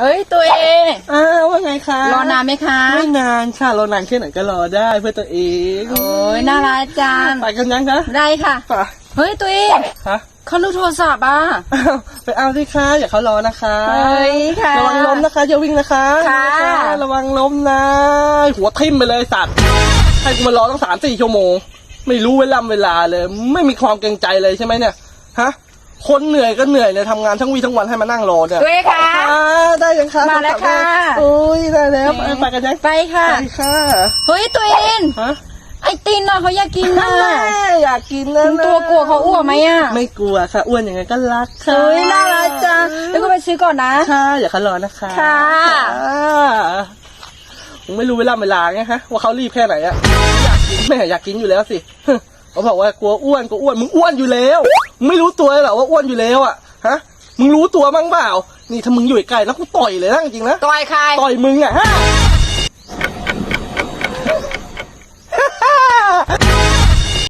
เฮ้ยตัวเองอ้าวว่าไงคะรอนานไหมคะไม่นานค่ะรอนานแค่ไหนก็รอได้เพื่อตัวเองโอ้ยน่ารักจังไปกันยังคะได้ค่ะไปเฮ้ยตัวเองฮะเขาลูกโทรศัพท์อะอ้าวไปเอาสิคะอย่าเขารอนะคะเฮ้ยค่ะระวังล้มนะคะอย่าวิ่งนะคะค่ะระวังล้มนะหัวทิ่มไปเลยสัตว์ให้กูมารอตั้งสามสี่ชั่วโมง ไม่รู้เวลาเวลาเลย ไม่มีความเกรงใจเลยใช่ไหมเนี่ยฮะคนเหนื่อยก็เหนื่อยเลยทำงานทั้งวีทั้งวันให้มานั่งรอเนี่ยตัวเองค่ะอ่าได้ ยังคะมาแล้วค่ะ โอ้ยได้แล้วไปไปกันยังไปค่ะ ไปค่ะ เฮ้ยตัวเองฮะไอตินน่ะเขาอยากกินน่ะแม่อยากกินนะมึงตัวกลัวเขาอ้วกไหมอะ ไม่กลัวค่ะ อ้วนยังไงก็รักค่ะเฮ้ยน่ารักจังแล้วก็ไปซื้อก่อนนะ ค่ะอย่าเขารอนะคะ ค่ะอ่ามึงไม่รู้เวลาเวลาไงฮะว่าเขารีบแค่ไหนอะอยากกินแม่อยากกินอยู่แล้วสิเขาบอกว่ากลัวอ้วนกลัวอ้วนมึงอ้วนอยู่แล้วมึงไม่รู้ตัวเลยเหรอว่าอ้วนอยู่แล้วอะฮะ มึงรู้ตัวบ้างเปล่า นี่ถ้ามึงอยู่ใกล้ๆนะกูต่อยเลยนะจริงๆนะ ต่อยใคร ต่อยมึงอะฮะ